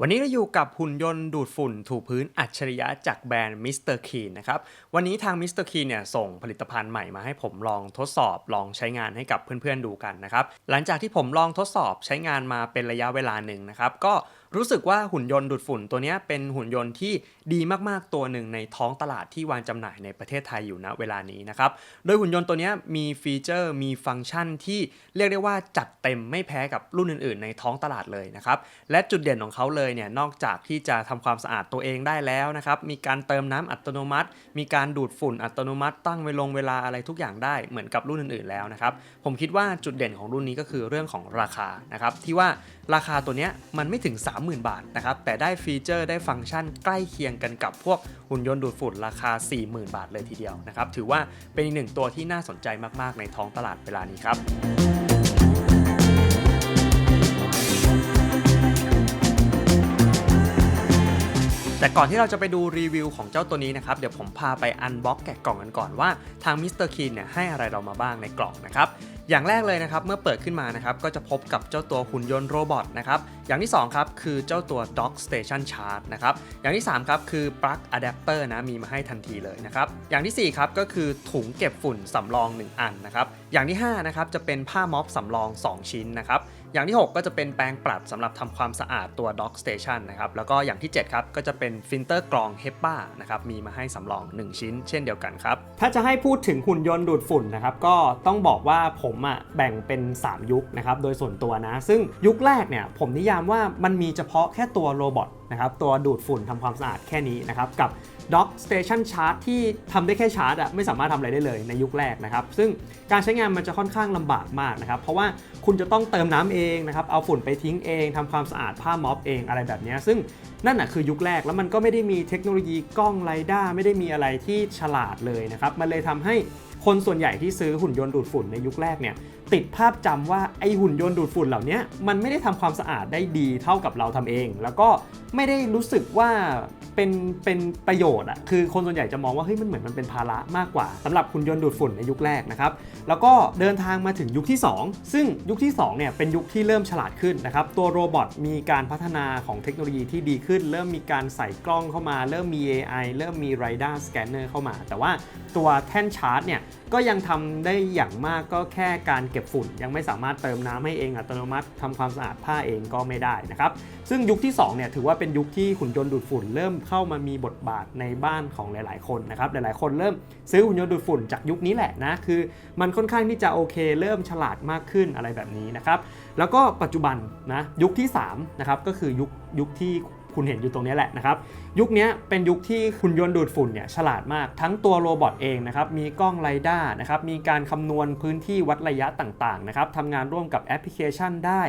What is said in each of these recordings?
วันนี้เราอยู่กับหุ่นยนต์ดูดฝุ่นถูพื้นอัจฉริยะจากแบรนด์ Mr. Clean นะครับ วันนี้ทาง Mr. Clean เนี่ยส่งผลิตภัณฑ์ใหม่มาให้ผมลองทดสอบลองใช้งานให้กับเพื่อนๆดูกันนะครับ หลังจากที่ผมลองทดสอบใช้งานมาเป็นระยะเวลาหนึ่งนะครับ ก็ รู้สึกว่าหุ่นยนต์ดูดฝุ่นตัวนี้เป็นหุ่นยนต์ที่ดีมากๆตัวหนึ่งในท้องตลาดที่วางจำหน่ายในประเทศไทยอยู่ณเวลานี้นะครับ โดยหุ่นยนต์ตัวนี้มีฟีเจอร์มีฟังก์ชันที่เรียกได้ว่าจัดเต็มไม่แพ้กับรุ่นอื่นๆ ในท้องตลาดเลยนะครับ และจุดเด่นของเขาเลยเนี่ยนอกจากที่จะทำความสะอาดตัวเองได้แล้วนะครับ มีการเติมน้ำอัตโนมัติ มีการดูดฝุ่นอัตโนมัติ ตั้งเวลงเวลาอะไรทุกอย่างได้เหมือนกับรุ่นอื่นๆแล้วนะครับ ผมคิดว่าจุดเด่นของรุ่นนี้ก็คือเรื่องของราคานะครับที่ว่า ราคาตัวนี้มันไม่ถึง 30,000 บาทนะครับแต่ได้ฟีเจอร์ได้ฟังก์ชันใกล้เคียงกันกับพวกหุ่นยนต์ดูดฝุ่นราคา 40,000 บาทเลยทีเดียวนะครับถือว่าเป็นอีกหนึ่งตัวที่น่าสนใจมากๆ ในท้องตลาดเวลานี้ครับแต่ก่อนที่เราจะไปดูรีวิวของเจ้าตัวนี้นะครับ เดี๋ยวผมพาไปอันบ็อกแกะกล่องกันก่อนว่าทางมิสเตอร์คีนเนี่ยให้อะไรเรามาบ้างในกล่องนะครับ อย่างแรกเลยนะครับเมื่อเปิดขึ้นมานะครับก็จะพบกับเจ้าตัวหุ่นยนต์โรบอทนะครับอย่างที่2ครับคือเจ้าตัว Dock Station Charge นะครับอย่างที่3ครับคือ Plug Adapter นะมีมาให้ทันทีเลยนะครับอย่างทีสี่4ครับก็คือถุงเก็บฝุ่นสำรอง 1 อันนะครับอย่างที่5นะครับจะเป็นผ้าม็อบสำรอง 2 ชิ้นนะครับ อย่างที่ 6 ก็จะเป็นแปรงปลัดสำหรับทำความสะอาดตัว Dock Station นะครับ แล้วก็อย่างที่ 7 ครับ ก็จะเป็นฟิลเตอร์กรอง HEPA นะครับ มีมาให้สำรอง 1 ชิ้น เช่นเดียวกันครับ ถ้าจะให้พูดถึงหุ่นยนต์ดูดฝุ่นนะครับ ก็ต้องบอกว่าผมอะแบ่งเป็น 3 ยุคนะครับ โดยส่วนตัวนะ ซึ่งยุคแรกเนี่ยผมนิยามว่ามันมีเฉพาะแค่ตัวโรบอทนะครับ ตัวดูดฝุ่นทำความสะอาดแค่นี้นะครับ กับ Dock Station Charge ที่ทำได้แค่ชาร์จอะไม่สามารถทำอะไรได้เลยในยุคแรกนะครับ ซึ่งการใช้งานมันจะค่อนข้างลำบากมากนะครับ เพราะว่าคุณจะต้องเติมน้ำเองนะครับ เอาฝุ่นไปทิ้งเองทำความสะอาดผ้าม็อบเองอะไรแบบนี้ ซึ่งนั่นน่ะคือยุคแรกแล้วมันก็ไม่ได้มีเทคโนโลยีกล้องไรด้าไม่ได้มีอะไรที่ฉลาดเลยนะครับ มันเลยทำให้คนส่วนใหญ่ที่ซื้อหุ่นยนต์ดูดฝุ่นในยุคแรกเนี่ยติดภาพจำว่าไอหุ่นยนต์ดูดฝุ่นเหล่านี้มันไม่ได้ทำความสะอาดได้ดีเท่ากับเราทำเอง แล้วก็ไม่ได้รู้สึกว่า เป็นเป็นประโยชน์อะคือคนส่วนใหญ่จะมองว่าเฮ้ยมันเหมือนมันเป็นภาระมากกว่าสำหรับหุ่นยนต์ดูดฝุ่นในยุคแรกนะครับแล้วก็เดินทางมาถึงยุคที่ 2 ซึ่งยุคที่2เนี่ยเป็นยุคที่เริ่มฉลาดขึ้นนะครับตัวโรบอทมีการพัฒนาของเทคโนโลยีที่ดีขึ้น เริ่มมีการใส่กล้องเข้ามา เริ่มมี AI เริ่มมี radar scanner เข้ามา แต่ว่าตัวแท่นชาร์จเนี่ยก็ยังทำได้อย่างมากก็แค่การเก็บฝุ่น ยังไม่สามารถเติมน้ำให้เองอัตโนมัติทำความสะอาดผ้าเองก็ไม่ได้นะครับซึ่งยุคที่2เนี่ยถือว่าเป็นยุคที่หุ่นยนต์ดูดฝุ่นเริ่มเข้ามามีบทบาทในบ้านของหลาย ๆ คนนะครับ หลาย ๆ คนเริ่มซื้อหุ่นยนต์ดูดฝุ่นจากยุคนี้แหละนะ คือมันค่อนข้างที่จะโอเค เริ่มฉลาดมากขึ้นอะไรแบบนี้นะครับ แล้วก็ปัจจุบันนะยุคที่3นะครับก็คือยุคยุคที่คุณเห็นอยู่ตรงนี้แหละนะครับ ยุคนี้เป็นยุคที่หุ่นยนต์ดูดฝุ่นเนี่ยฉลาดมากทั้งตัวโรบอทเองนะครับ มีกล้องไรด้านะครับ มีการคำนวณพื้นที่วัดระยะต่าง ๆ นะครับทำงานร่วมกับแอปพลิเคชันได้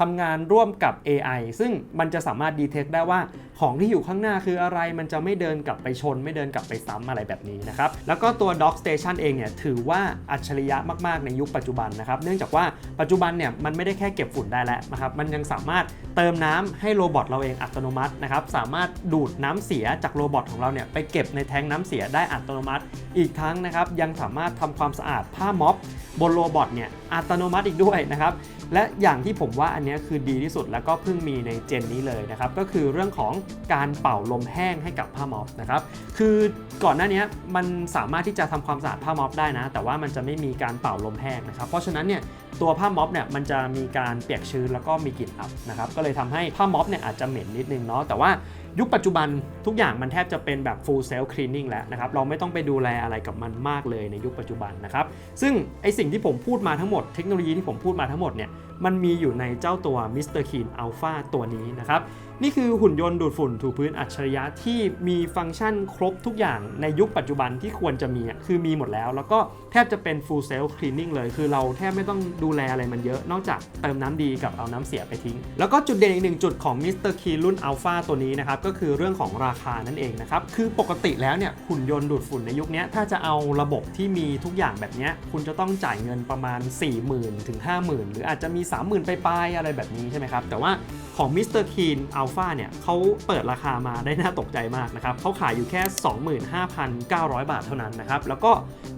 ทำงานร่วมกับ AI ซึ่งมันจะสามารถดีเทคได้ว่าของที่อยู่ข้างหน้าคืออะไร มันจะไม่เดินกลับไปชน ไม่เดินกลับไปซ้ำอะไรแบบนี้นะครับ แล้วก็ตัว Dock Station เองเนี่ยถือว่าอัจฉริยะมาก ๆ ในยุคปัจจุบันนะครับ เนื่องจากว่าปัจจุบันเนี่ยมันไม่ได้แค่เก็บฝุ่นได้แล้วนะครับ มันยังสามารถเติมน้ำให้โรบอทเราเองอัตโนมัตินะครับ สามารถดูดน้ำเสียจากโรบอทของเราเนี่ยไปเก็บในแทงน้ำเสียได้อัตโนมัติ อีกทั้งนะครับยังสามารถทำความสะอาดผ้าม็อบบนโรบอทเนี่ยอัตโนมัติอีกด้วยนะครับ และอย่างที่ผมว่าอันนี้คือดีที่สุดแล้วก็เพิ่งมีในเจนนี้เลยนะครับ ก็คือเรื่องของการเป่าลมแห้งให้กับผ้าม็อบนะครับ คือก่อนหน้านี้มันสามารถที่จะทำความสะอาดผ้าม็อบได้นะ แต่ว่ามันจะไม่มีการเป่าลมแห้งนะครับ เพราะฉะนั้นเนี่ยตัวผ้าม็อบเนี่ยมันจะมีการเปียกชื้นแล้วก็มีกลิ่นอับนะครับ ก็เลยทำให้ผ้าม็อบเนี่ยอาจจะเหม็นนิดนึงเนาะ แต่ว่า ยุคปัจจุบันทุกอย่างมันแทบจะเป็นแบบ full self cleaning แล้วนะครับ เราไม่ต้องไปดูแลอะไรกับมันมากเลยในยุคปัจจุบันนะครับ ซึ่งไอสิ่งที่ผมพูดมาทั้งหมดเทคโนโลยีที่ผมพูดมาทั้งหมดเนี่ยมันมีอยู่ในเจ้าตัว Mr. Clean Alpha ตัวนี้นะครับ นี่คือหุ่นยนต์ดูดฝุ่นถูพื้นอัจฉริยะที่มีฟังก์ชันครบทุกอย่างในยุคปัจจุบันที่ควรจะมีคือมีหมดแล้ว แล้วก็แทบจะเป็น full self cleaning เลย คือเราแทบไม่ต้องดูแลอะไรมันเยอะ นอกจากเติมน้ำดีกับเอาน้ำเสียไปทิ้ง แล้วก็จุดเด่นอีกหนึ่งจุดของ Mr. Clean รุ่น Alpha ตัวนี้นะครับก็คือเรื่องของราคานั่นเองนะครับ คือปกติแล้วเนี่ยหุ่นยนต์ดูดฝุ่นในยุคนี้ถ้าจะเอาระบบที่มีทุกอย่างแบบนี้คุณจะต้องจ่ายเงินประมาณ 4 0,000 ถึง 50,000 หรืออาจจะมี 30,000 ไปปลายๆอะไรแบบนี้ใช่ไหมครับ แต่ว่าของ Mr. Keen Alpha เนี่ยเขาเปิดราคามาได้น่าตกใจมากนะครับเขาขายอยู่แค่ 25,900 บาทเท่านั้นนะครับ แล้วก็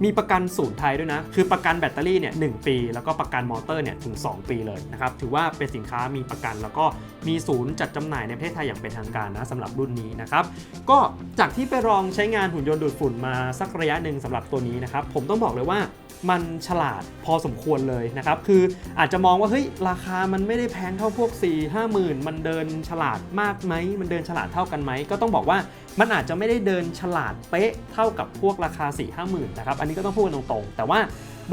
มีประกันศูนย์ไทยด้วยนะ คือประกันแบตเตอรี่เนี่ย1ปี แล้วก็ประกันมอเตอร์เนี่ยถึง 2 ปีเลยนะครับ ถือว่าเป็นสินค้ามีประกันแล้วก็มีศูนย์จัดจำหน่ายในประเทศไทยอย่างเป็นทางการนะสำหรับรุ่นนี้นะครับ ก็จากที่ไปลองใช้งานหุ่นยนต์ดูดฝุ่นมาสักระยะหนึ่งสำหรับตัวนี้นะครับผมต้องบอกเลยว่า มันฉลาดพอสมควรเลยนะครับ คืออาจจะมองว่าเฮ้ยราคามันไม่ได้แพงเท่าพวก 4 5หมื่นมันเดินฉลาดมากไหม มันเดินฉลาดเท่ากันไหม ก็ต้องบอกว่ามันอาจจะไม่ได้เดินฉลาดเป๊ะเท่ากับพวกราคา 4 5หมื่นนะครับ อันนี้ก็ต้องพูดกันตรงๆ แต่ว่า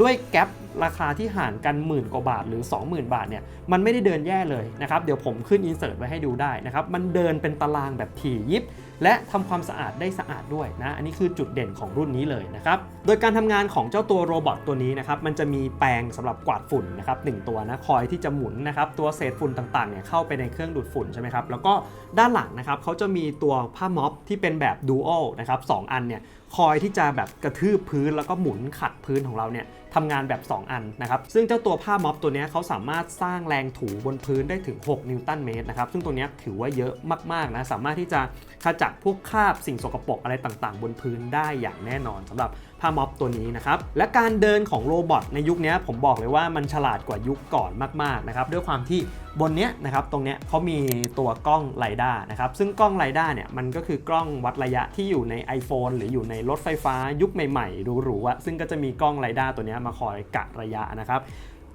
ด้วยแกลบราคาที่ห่างกันหมื่นกว่าบาทหรือ 20,000 บาทเนี่ยมันไม่ได้เดินแย่เลยนะครับ เดี๋ยวผมขึ้นอินเสิร์ตไว้ให้ดูได้นะครับ มันเดินเป็นตารางแบบถี่ยิบ และทำความสะอาดได้สะอาดด้วยนะ อันนี้คือจุดเด่นของรุ่นนี้เลยนะครับ โดยการทำงานของเจ้าตัวโรบอทตัวนี้นะครับ มันจะมีแปรงสำหรับกวาดฝุ่นนะครับหนึ่งตัวนะ คอยที่จะหมุนนะครับ ตัวเศษฝุ่นต่างๆ เนี่ยเข้าไปในเครื่องดูดฝุ่นใช่ไหมครับ แล้วก็ด้านหลังนะครับเขาจะมีตัวผ้าม็อบที่เป็นแบบดูอัลนะครับสองอันเนี่ย คอยที่จะแบบกระทืบพื้นแล้วก็หมุนขัดพื้นของเราเนี่ยทำงานแบบ 2 อันนะครับ ซึ่งเจ้าตัวผ้าม็อบตัวนี้เขาสามารถสร้างแรงถูบนพื้นได้ถึง 6 นิวตันเมตรนะครับ ซึ่งตัวนี้ถือว่าเยอะมากๆนะ สามารถที่จะขจัดพวกคราบสิ่งสกปรกอะไรต่างๆ บนพื้นได้อย่างแน่นอนสำหรับ ผ้าม็อบตัวนี้นะครับ และการเดินของโรบอทในยุคนี้ผมบอกเลยว่ามันฉลาดกว่ายุคก่อนมากๆนะครับด้วยความที่บนเนี้ยนะครับตรงเนี้ยเขามีตัวกล้องไรด้านะครับซึ่งกล้องไรด้าเนี่ยมันก็คือกล้องวัดระยะที่อยู่ใน iPhone หรืออยู่ในรถไฟฟ้ายุคใหม่ๆหรูๆอะซึ่งก็จะมีกล้องไรด้าตัวเนี้ยมาคอยกะระยะนะครับ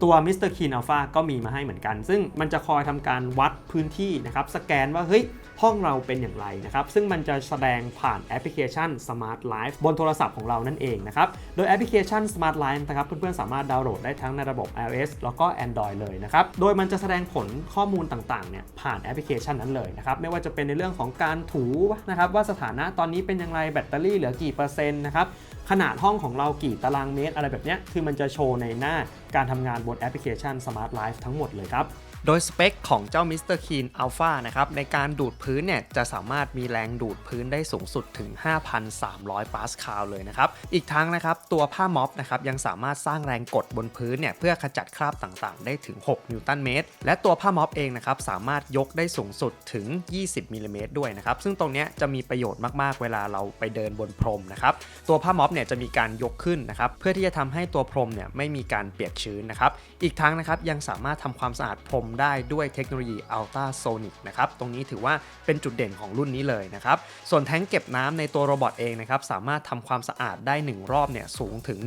ตัว Mr. Keen Alpha ก็มีมาให้เหมือนกัน ซึ่งมันจะคอยทำการวัดพื้นที่นะครับ สแกนว่า เฮ้ย ห้องเราเป็นอย่างไรนะครับ ซึ่งมันจะแสดงผ่านแอปพลิเคชัน Smart Life บนโทรศัพท์ของเรานั่นเองนะครับ โดยแอปพลิเคชัน Smart Life นะครับ เพื่อนๆ สามารถดาวน์โหลดได้ทั้งในระบบ iOS แล้วก็ Android เลยนะครับ โดยมันจะแสดงผลข้อมูลต่างๆ เนี่ยผ่านแอปพลิเคชันนั้นเลยนะครับ ไม่ว่าจะเป็นในเรื่องของการถูนะครับว่าสถานะตอนนี้เป็นอย่างไรแบตเตอรี่เหลือกี่เปอร์เซ็นต์นะครับ ขนาดห้องของเรากี่ตารางเมตรอะไรแบบนี้คือมันจะโชว์ในหน้าการทำงานบนแอปพลิเคชัน Smart Life ทั้งหมดเลยครับ โดยสเปคของเจ้า Mr. Keen Alpha นะครับในการดูดพื้นเนี่ยจะสามารถมีแรงดูดพื้นได้สูงสุดถึง 5,300 ปาสคาลเลยนะครับ อีกทั้งนะครับตัวผ้าม็อบนะครับยังสามารถสร้างแรงกดบนพื้นเนี่ยเพื่อขจัดคราบต่างๆ ได้ถึง 6 นิวตันเมตร และตัวผ้าม็อบเองนะครับสามารถยกได้สูงสุดถึง 20 มิลลิเมตรด้วยนะครับ ซึ่งตรงนี้จะมีประโยชน์มากๆ เวลาเราไปเดินบนพรมนะครับ ตัวผ้าม็อบเนี่ยจะมีการยกขึ้นนะครับเพื่อที่จะทำให้ตัวพรมเนี่ยไม่มีการเปียกชื้นนะครับ อีกทั้งนะครับยังสามารถทำความสะอาดพรมได้ด้วยเทคโนโลยี Ultra Sonic นะครับ ตรงนี้ถือว่าเป็นจุดเด่นของรุ่นนี้เลยนะครับ ส่วนแทงเก็บน้ำในตัวโรบอทเองนะครับ สามารถทำความสะอาดได้ 1 รอบเนี่ยสูงถึง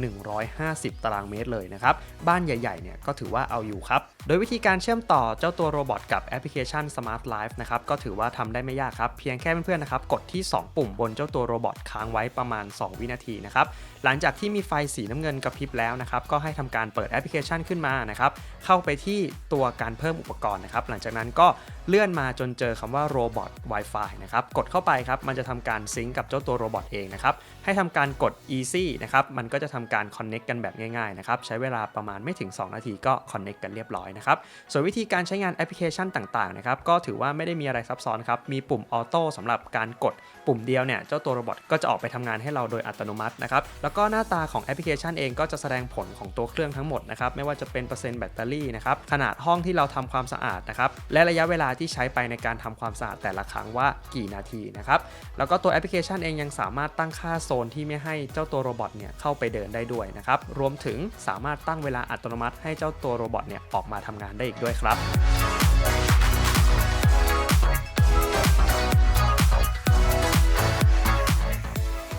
150 ตารางเมตรเลยนะครับ บ้านใหญ่ๆเนี่ยก็ถือว่าเอาอยู่ครับ โดยวิธีการเชื่อมต่อเจ้าตัวโรบอทกับแอปพลิเคชัน Smart Life นะครับก็ถือว่าทำได้ไม่ยากครับ เพียงแค่เพื่อนๆนะครับกดที่ 2 ปุ่มบนเจ้าตัวโรบอทค้างไว้ประมาณ 2 วินาทีนะครับหลังจากที่มีไฟสีน้ำเงินกระพริบแล้วนะครับก็ให้ทำการเปิดแอปพลิเคชันขึ้นมานะครับเข้าไปที่ตัวการเพิ่มอุปกรณ์นะครับหลังจากนั้นก็เลื่อนมาจนเจอคำว่า Robot Wi-Fi นะครับกดเข้าไปครับมันจะทำการซิงก์กับเจ้าตัวโรบอทเองนะครับให้ทำการกด easy นะครับมันก็จะทำการ connect กันแบบง่ายๆนะครับใช้เวลาประมาณไม่ถึง 2 นาทีก็ connect กันเรียบร้อยนะครับส่วนวิธีการใช้งานแอปพลิเคชันต่างๆนะครับก็ถือว่าไม่ได้มีอะไรซับซ้อนครับมีปุ่มออโต้สำหรับการกดปุ่มเดียวเนี่ยเจ้าตัวโรบอทก็จะออกไปทำงานให้เราโดยอัตโนมัตินะครับแล้วก็หน้าตาของแอปพลิเคชันเองก็จะแสดงผลของตัวเครื่องทั้งหมดนะครับไม่ว่าจะเป็นเปอร์เซ็นต์แบตเตอรี่นะครับขนาดห้องที่เราททำความสะอาดนะครับและระยะเวลาที่ใช้ไปในการทำความสะอาดแต่ละครั้งว่ากี่นาทีนะครับแล้วก็ตัวแอปพลิเคชันเองยังสามารถตั้งค่าโซนที่ไม่ให้เจ้าตัวโรบอทเนี่ยเข้าไปเดินได้ด้วยนะครับรวมถึงสามารถตั้งเวลาอัตโนมัติให้เจ้าตัวโรบอทเนี่ยออกมาทำงานได้อีกด้วยครับ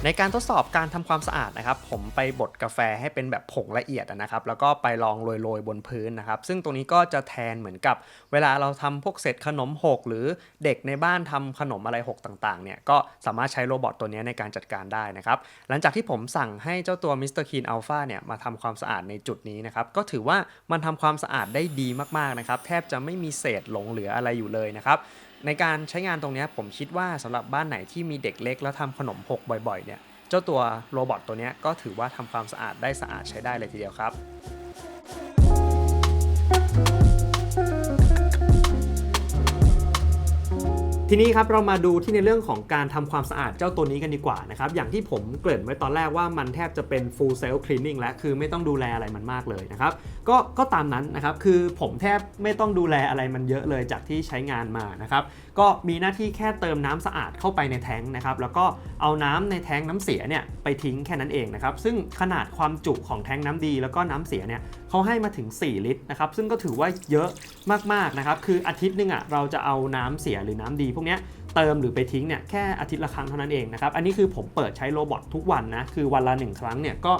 ในการทดสอบการทำความสะอาดนะครับ ผมไปบดกาแฟให้เป็นแบบผงละเอียดนะครับ แล้วก็ไปลองโรยๆบนพื้นนะครับ ซึ่งตรงนี้ก็จะแทนเหมือนกับ เวลาเราทำพวกเศษขนมหก หรือเด็กในบ้านทำขนมอะไรหกต่างๆเนี่ยก็สามารถใช้โรบอทตัวนี้ในการจัดการได้นะครับ หลังจากที่ผมสั่งให้เจ้าตัว Mr. Keen Alpha เนี่ยมาทำความสะอาดในจุดนี้นะครับ ก็ถือว่ามันทำความสะอาดได้ดีมากๆนะครับ แทบจะไม่มีเศษหลงเหลืออะไรอยู่เลยนะครับ ในการใช้งานตรงนี้ผมคิดว่าสำหรับบ้านไหนที่มีเด็กเล็กแล้วทำขนมหกบ่อยๆเนี่ย เจ้าตัวโรบอทตัวนี้ก็ถือว่าทำความสะอาดได้สะอาดใช้ได้เลยทีเดียวครับ ทีนี้ครับเรามาดูที่ในเรื่องของการทำความสะอาดเจ้าตัวนี้กันดีกว่านะครับ อย่างที่ผมเกริ่นไว้ตอนแรกว่ามันแทบจะเป็น full self cleaning แล้วคือไม่ต้องดูแลอะไรมันมากเลยนะครับ ก็ก็ตามนั้นนะครับ คือผมแทบไม่ต้องดูแลอะไรมันเยอะเลยจากที่ใช้งานมานะครับก็มีหน้าที่แค่เติมน้ำสะอาดเข้าไปในแท้งนะครับแล้วก็เอาน้ำในแท้งน้ำเสียเนี่ยไปทิ้งแค่นั้นเองนะครับซึ่งขนาดความจุของแท้งน้ำดี แล้วก็น้ำเสียเนี่ยเขาให้มาถึง 4 ลิตรนะครับซึ่งก็ถือว่าเยอะมากๆนะครับคืออาทิตย์นึงอะเราจะเอาน้ำเสียหรือน้ำดี พวกเนี้ยเติมหรือไปทิ้งเนี่ยแค่อาทิตย์ละครั้งเท่านั้นเองนะครับอันนี้คือผมเปิดใช้โรบอททุกวันนะคือวันละหนึ่งครั้งเนี่ยก็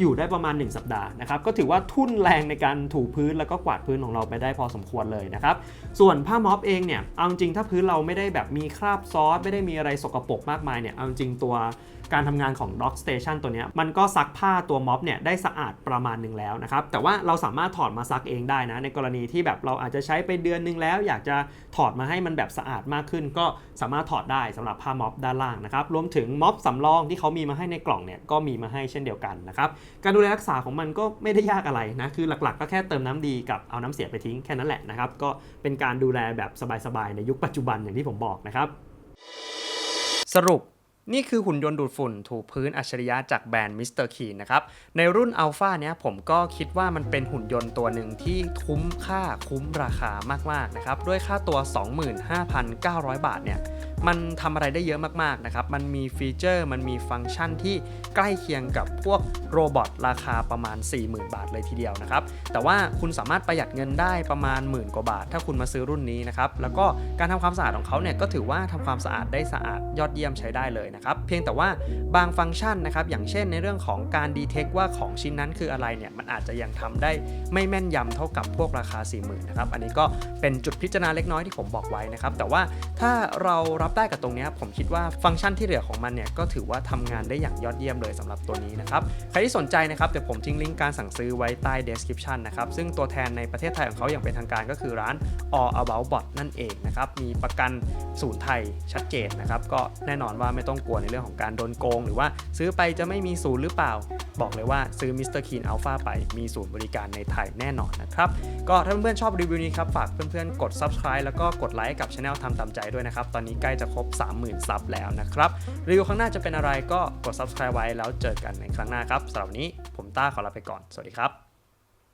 อยู่ได้ประมาณ 1 สัปดาห์นะครับก็ถือว่าทุ่นแรงในการถูพื้นแล้วก็กวาดพื้นของเราไปได้พอสมควรเลยนะครับส่วนผ้าม็อบเองเนี่ยเอาจริงถ้าพื้นเราไม่ได้แบบมีคราบซอสไม่ได้มีอะไรสกปรกมากมายเนี่ยเอาจริงตัว การทำงานของ Dock Station ตัวนี้มันก็ซักผ้าตัวม็อบเนี่ยได้สะอาดประมาณหนึ่งแล้วนะครับ แต่ว่าเราสามารถถอดมาซักเองได้นะ ในกรณีที่แบบเราอาจจะใช้ไปเดือนหนึงแล้ว อยากจะถอดมาให้มันแบบสะอาดมากขึ้น ก็สามารถถอดได้สำหรับผ้าม็อบด้านล่างนะครับ รวมถึงม็อบสำรองที่เขามีมาให้ในกล่องเนี่ยก็มีมาให้เช่นเดียวกันนะครับ การดูแลรักษาของมันก็ไม่ได้ยากอะไรนะ คือหลักๆ ก็แค่เติมน้ำดีกับเอาน้ำเสียไปทิ้งแค่นั้นแหละนะครับ ก็เป็นการดูแลแบบสบายๆในยุคปัจจุบันอย่างที่ผมบอกนะครับ สรุป นี่คือหุ่นยนต์ดูดฝุ่นถูพื้นอัจฉริยะจากแบรนด์มิสเตอร์คีนะครับ ในรุ่นอัลฟาเนี้ยผมก็คิดว่ามันเป็นหุ่นยนต์ตัวหนึ่งที่คุ้มค่าคุ้มราคามากๆนะครับ ด้วยค่าตัว 25,900 บาทเนี่ย มันทำอะไรได้เยอะมากๆนะครับ มันมีฟีเจอร์มันมีฟังก์ชันที่ใกล้เคียงกับพวกโรบอทราคาประมาณ 40,000 บาทเลยทีเดียวนะครับ แต่ว่าคุณสามารถประหยัดเงินได้ประมาณหมื่นกว่าบาท ถ้าคุณมาซื้อรุ่นนี้นะครับ แล้วก็การทำความสะอาดของเขาเนี่ยก็ถือว่าทำความสะอาดได้สะอาดยอดเยี่ยมใช้ได้เลยนะครับ เพียงแต่ว่าบางฟังก์ชันนะครับ อย่างเช่นในเรื่องของการดีเทคว่าของชิ้นนั้นคืออะไรเนี่ย มันอาจจะยังทำได้ไม่แม่นยำเท่ากับพวกราคา 40,000นะครับ อันนี้ก็เป็นจุดพิจารณาเล็กน้อยที่ผมบอกไว้นะครับ แต่ว่าถ้าเรารับได้กับตรงนี้ผมคิดว่าฟังก์ชันที่เหลือของมันเนี่ยก็ถือว่าทำงานได้อย่างยอดเยี่ยมเลยสำหรับตัวนี้นะครับใครที่สนใจนะครับเดี๋ยวผมทิ้งลิงก์การสั่งซื้อไว้ใต้ description นะครับซึ่งตัวแทนในประเทศไทยของเขาอย่างเป็นทางการก็คือร้าน All About Bot นั่นเองนะครับมีประกันศูนย์ไทยชัดเจนนะครับก็แน่นอนว่าไม่ต้องกลัวในเรื่องของการโดนโกง หรือว่าซื้อไปจะไม่มีศูนย์หรือเปล่า บอกเลยว่าซื้อ Mr. Keen Alpha ไปมีศูนย์บริการในไทยแน่นอนนะครับก็ถ้าเพื่อนๆชอบรีวิวนี้ครับฝากเพื่อนๆกด subscribe แล้วก็กดไลค์กับช anel ทำตามใจด้วยนะครับตอนนี้ใกล้จะครบ 30,000 ซับแล้วนะครับรีวิวครั้งหน้าจะเป็นอะไรก็กด subscribe ไว้แล้วเจอกันในครั้งหน้าครับสำหรับวันนี้ผมต้าขอลาไปก่อน สวัสดีครับ